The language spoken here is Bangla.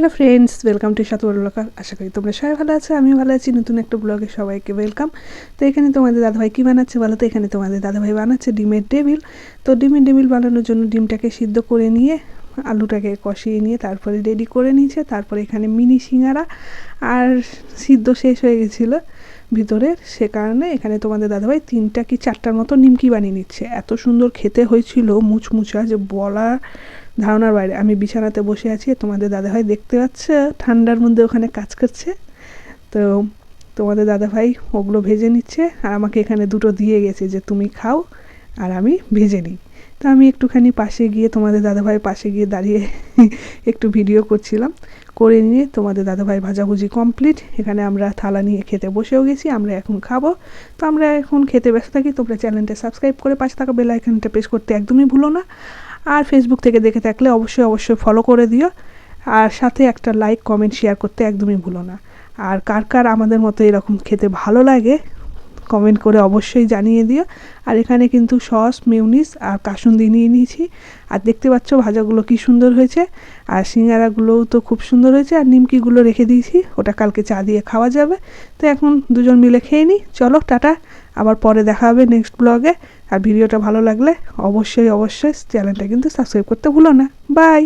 হ্যালো ফ্রেন্ডস ওয়েলকাম টু সাতবরলকা আশা করি তোমরা সবাই ভালো আছো, আমিও ভালো আছি। নতুন একটা ব্লগে সবাইকে ওয়েলকাম তো এখানে তোমাদের দাদাভাই কী বানাচ্ছে বলো তো? এখানে তোমাদের দাদাভাই বানাচ্ছে ডিমের টেবিল। তো ডিমের টেবিল বানানোর জন্য ডিমটাকে সিদ্ধ করে নিয়ে, আলুটাকে কষিয়ে নিয়ে তারপরে রেডি করে নিয়েছে। তারপরে এখানে মিনি সিঙ্গারা আর সিদ্ধ শেষ হয়ে গেছিল ভিতরের সে কারণে এখানে তোমাদের দাদাভাই তিনটা কি চারটার মতো নিমকি বানিয়ে নিচ্ছে। এত সুন্দর খেতে হয়েছিল, মুচমুচা যে বলার ধারণার বাইরে। আমি বিছানাতে বসে আছি, তোমাদের দাদাভাই দেখতে পাচ্ছে, ঠান্ডার মধ্যে ওখানে কাজ করছে। তো তোমাদের দাদাভাই ওগুলো ভেজে নিচ্ছে আর আমাকে এখানে দুটো দিয়ে গেছে যে তুমি খাও আর আমি ভেজে নিই। তো আমি একটুখানি পাশে গিয়ে তোমাদের দাদাভাই পাশে গিয়ে দাঁড়িয়ে একটু ভিডিও করছিলাম। করে নিয়ে তোমাদের দাদাভাই ভাজাভুজি কমপ্লিট এখানে আমরা থালা নিয়ে খেতে বসেও গেছি, আমরা এখন খাব। তো আমরা এখন খেতে ব্যস্ত থাকি, তোমরা চ্যানেলটা সাবস্ক্রাইব করে পাশে থাকা বেল আইকনটা প্রেস করতে একদমই ভুলো না। আর ফেসবুক থেকে দেখে থাকলে অবশ্যই অবশ্যই ফলো করে দিও। আর সাথে একটা লাইক কমেন্ট শেয়ার করতে একদমই ভুলো না। আর কার কার আমাদের মতো এরকম খেতে ভালো লাগে কমেন্ট করে অবশ্যই জানিয়ে দিও। আর এখানে কিন্তু সস, মিউনিস আর কাসুন্দি নিয়ে নিয়েছি। আর দেখতে পাচ্ছ ভাজাগুলো কি সুন্দর হয়েছে। আর সিঙ্গারাগুলোও তো খুব সুন্দর হয়েছে। আর নিমকিগুলো রেখে দিয়েছি। ওটা কালকে চা দিয়ে খাওয়া যাবে। তো এখন দুজন মিলে খেয়ে নিই। চলো, টাটা। আবার পরে দেখা হবে নেক্সট ব্লগে আর ভিডিওটা ভালো লাগলে অবশ্যই অবশ্যই চ্যানেলটা কিন্তু সাবস্ক্রাইব করতে ভুলো না। বাই